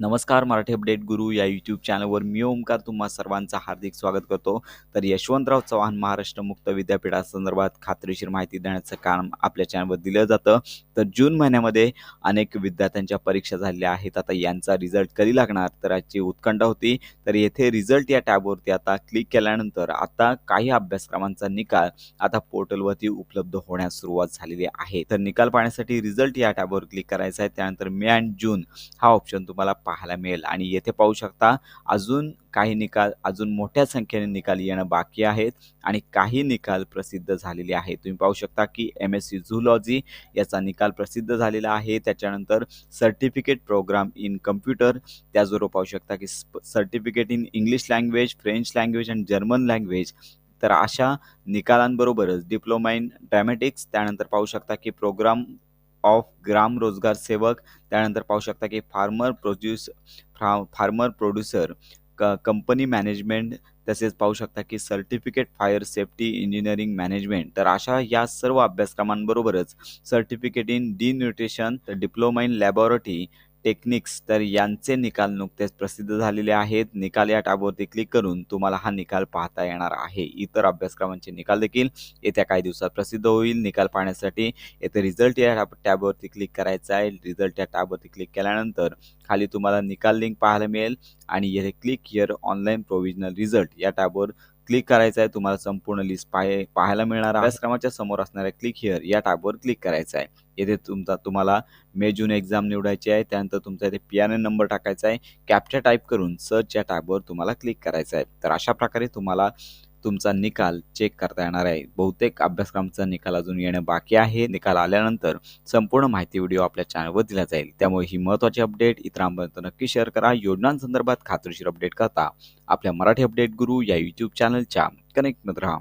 नमस्कार मराठी अपडेट गुरु या यूट्यूब चॅनलवर मी ओमकार तुम्हा सर्वांचं हार्दिक स्वागत करतो. तर यशवंतराव चव्हाण महाराष्ट्र मुक्त विद्यापीठासंदर्भात खात्रीशीर माहिती देण्याचं काम आपल्या चॅनलवर दिलं जातं. तर जून महिन्यामध्ये अनेक विद्यार्थ्यांच्या परीक्षा झालेल्या आहेत. आता यांचा रिझल्ट कधी लागणार? तर याची उत्कंठा होती. तर येथे रिझल्ट या टॅबवरती आता क्लिक केल्यानंतर आता काही अभ्यासक्रमांचा निकाल आता पोर्टलवरती उपलब्ध होण्यास सुरुवात झालेली आहे. तर निकाल पाहण्यासाठी रिझल्ट या टॅबवर क्लिक करायचा आहे. त्यानंतर मे अँड जून हा ऑप्शन तुम्हाला पाहायला मिळेल. आणि येथे पाहू शकता अजून काही निकाल अजून मोठ्या संख्येने निकाल येणं बाकी आहेत आणि काही निकाल प्रसिद्ध झालेले आहेत. तुम्ही पाहू शकता की एम एस सी झूलॉजी याचा निकाल प्रसिद्ध झालेला आहे. त्याच्यानंतर सर्टिफिकेट प्रोग्राम इन कम्प्युटर त्याचबरोबर पाहू शकता की certificate in English language French language आणि जर्मन लँग्वेज तर अशा निकालांबरोबरच डिप्लोमा इन ड्रॅमॅटिक्स त्यानंतर पाहू शकता की प्रोग्राम ऑफ ग्राम रोजगार सेवक. त्यानंतर पाहू शकता की फार्मर प्रोड्यूस फ्रा फार्मर प्रोड्युसर क कंपनी मॅनेजमेंट तसेच पाहू शकता की certificate fire safety engineering management तर अशा या सर्व अभ्यासक्रमांबरोबरच certificate in D nutrition diploma in laboratory techniques तर यांचे निकाल नुकतेच प्रसिद्ध झालेले आहेत. निकाल या टॅबवरती क्लिक करून तुम्हाला हा निकाल पाहता येणार आहे. इतर अभ्यासक्रमांचे निकाल देखील येत्या काही दिवसात प्रसिद्ध होईल. निकाल पाहण्यासाठी येथे रिझल्ट या टॅब टॅबवरती क्लिक करायचा आहे. रिझल्ट या टॅबवरती क्लिक केल्यानंतर खाली तुम्हाला निकाल लिंक पाहायला मिळेल. आणि येथे click here online provisional result या टॅबवर क्लिक करायचं आहे तुम्हाला संपूर्ण लिस्ट पाहे पाहायला मिळणार अभ्यासक्रमाच्या समोर असणाऱ्या क्लिक हिअर या टॅबवर क्लिक करायचं आहे. येथे तुमचा तुम्हाला मे जून एक्झाम निवडायची आहे त्यानंतर तुमचा इथे पी आर एन नंबर टाकायचा आहे. कॅप्चा टाईप करून सर्च या टॅबवर तुम्हाला क्लिक करायचं आहे. तर अशा प्रकारे तुम्हाला तुमचा निकाल चेक करता येणार आहे. बहुतेक अभ्यासक्रमाचा निकाल अजून येणं बाकी आहे. निकाल आल्यानंतर संपूर्ण माहिती व्हिडिओ आपल्या चॅनलवर दिला जाईल. त्यामुळे ही महत्त्वाची अपडेट इतरांपर्यंत नक्की शेअर करा. योजनांसंदर्भात खात्रीशीर अपडेट करता आपल्या मराठी अपडेट गुरु या यूट्यूब चॅनलच्या कनेक्टमध्ये राहा.